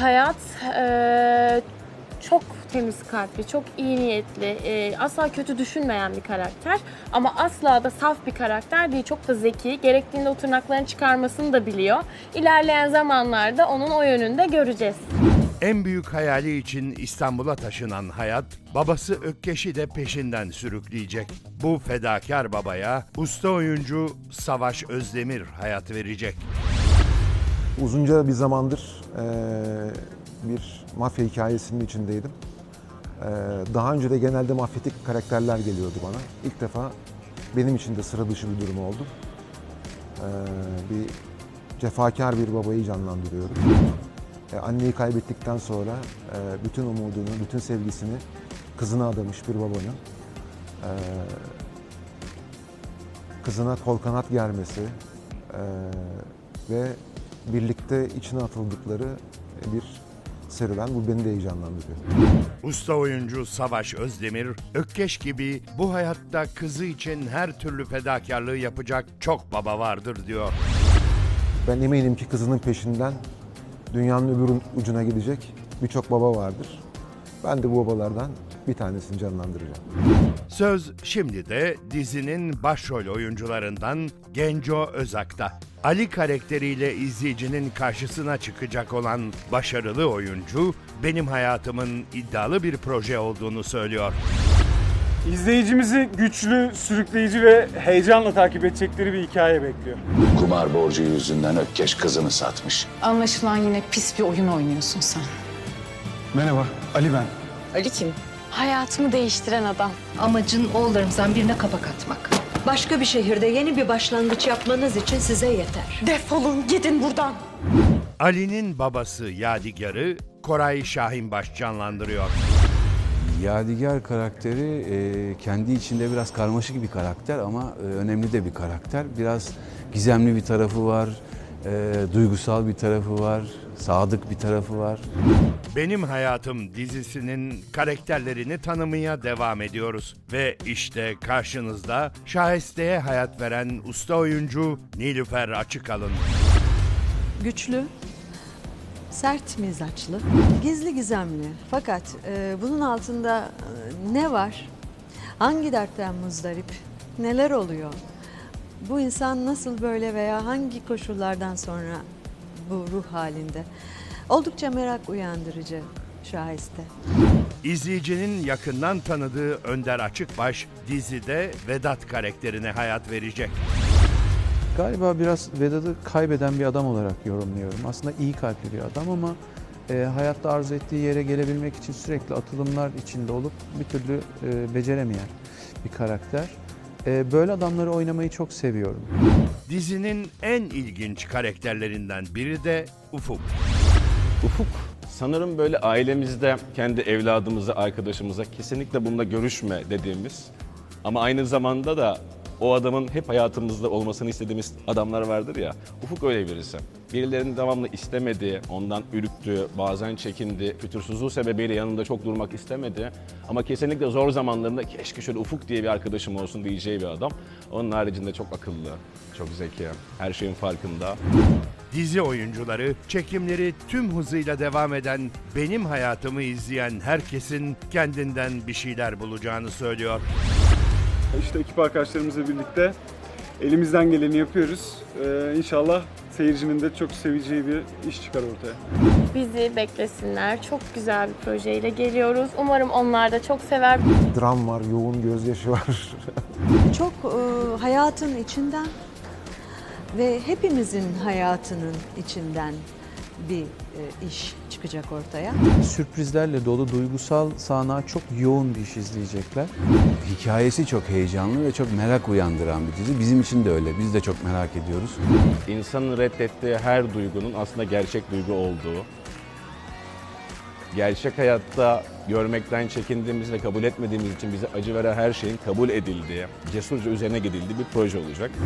Hayat eee, çok temiz kalpli, çok iyi niyetli, eee, asla kötü düşünmeyen bir karakter. Ama asla da saf bir karakter değil, çok da zeki. Gerektiğinde o tırnaklarını çıkarmasını da biliyor. İlerleyen zamanlarda onun o yönünde göreceğiz. En büyük hayali için İstanbul'a taşınan Hayat, babası Ökkeş'i de peşinden sürükleyecek. Bu fedakar babaya usta oyuncu Savaş Özdemir hayat verecek. Uzunca bir zamandır eee, bir mafya hikayesinin içindeydim. Eee, daha önce de genelde mafyatik karakterler geliyordu bana. İlk defa benim için de sıra dışı bir durum oldu. Eee, bir cefakar bir babayı canlandırıyorum. E, anneyi kaybettikten sonra e, bütün umudunu, bütün sevgisini kızına adamış bir babanın e, kızına kol kanat germesi e, ve birlikte içine atıldıkları bir serüven bu beni de heyecanlandırıyor. Usta oyuncu Savaş Özdemir, Ökkeş gibi bu hayatta kızı için her türlü fedakarlığı yapacak çok baba vardır diyor. Ben eminim ki kızının peşinden dünyanın öbür ucuna gidecek birçok baba vardır. Ben de bu babalardan bir tanesini canlandıracağım. Söz şimdi de dizinin başrol oyuncularından Genco Özak'ta. Ali karakteriyle izleyicinin karşısına çıkacak olan başarılı oyuncu, benim hayatımın iddialı bir proje olduğunu söylüyor. İzleyicimizi güçlü, sürükleyici ve heyecanla takip edecekleri bir hikaye bekliyor. Kumar borcu yüzünden Ökkeş kızını satmış. Anlaşılan yine pis bir oyun oynuyorsun sen. Merhaba, Ali ben. Ali kim? Hayatımı değiştiren adam. Amacın oğullarımızdan birine kapak atmak. Başka bir şehirde yeni bir başlangıç yapmanız için size yeter. Defolun gidin buradan. Ali'nin babası Yadigar'ı Koray Şahinbaş canlandırıyor. Yadigar karakteri e, kendi içinde biraz karmaşık bir karakter ama e, önemli de bir karakter. Biraz gizemli bir tarafı var, e, duygusal bir tarafı var, sadık bir tarafı var. Benim Hayatım dizisinin karakterlerini tanımaya devam ediyoruz. Ve işte karşınızda şahesteye hayat veren usta oyuncu Nilüfer Açıkalın. güçlü, sert mizaçlı, gizli gizemli. Fakat e, bunun altında e, ne var? Hangi dertten muzdarip? Neler oluyor? Bu insan nasıl böyle veya hangi koşullardan sonra bu ruh halinde? Oldukça merak uyandırıcı şahiste. İzleyicinin yakından tanıdığı Önder Açıkbaş dizide Vedat karakterine hayat verecek. Galiba biraz Vedat'ı kaybeden bir adam olarak yorumluyorum. Aslında iyi kalpli bir adam ama e, hayatta arzu ettiği yere gelebilmek için sürekli atılımlar içinde olup bir türlü e, beceremeyen bir karakter. E, böyle adamları oynamayı çok seviyorum. Dizinin en ilginç karakterlerinden biri de Ufuk. Ufuk sanırım böyle ailemizde kendi evladımıza, arkadaşımıza kesinlikle bununla görüşme dediğimiz ama aynı zamanda da o adamın hep hayatımızda olmasını istediğimiz adamlar vardır ya. Ufuk öyle birisi. Birilerinin devamlı istemediği, ondan ürktüğü, bazen çekindi, fütursuzluğu sebebiyle yanında çok durmak istemedi. Ama kesinlikle zor zamanlarında keşke şöyle Ufuk diye bir arkadaşım olsun diyeceği bir adam. Onun haricinde çok akıllı, çok zeki, her şeyin farkında. Dizi oyuncuları çekimleri tüm hızıyla devam eden Benim Hayatımı izleyen herkesin kendinden bir şeyler bulacağını söylüyor. İşte ekip arkadaşlarımızla birlikte elimizden geleni yapıyoruz. Ee, inşallah seyircinin de çok seveceği bir iş çıkar ortaya. Bizi beklesinler. Çok güzel bir projeyle geliyoruz. Umarım onlar da çok sever. Dram var, yoğun gözyaşı var. Çok e, hayatın içinden ve hepimizin hayatının içinden bir e, iş çıkacak ortaya. Sürprizlerle dolu duygusal sahnağı çok yoğun bir iş izleyecekler. Hikayesi çok heyecanlı ve çok merak uyandıran bir dizi. Bizim için de öyle. Biz de çok merak ediyoruz. İnsanın reddettiği her duygunun aslında gerçek duygu olduğu, gerçek hayatta görmekten çekindiğimiz ve kabul etmediğimiz için bize acı veren her şeyin kabul edildiği, cesurca üzerine gidildiği bir proje olacak.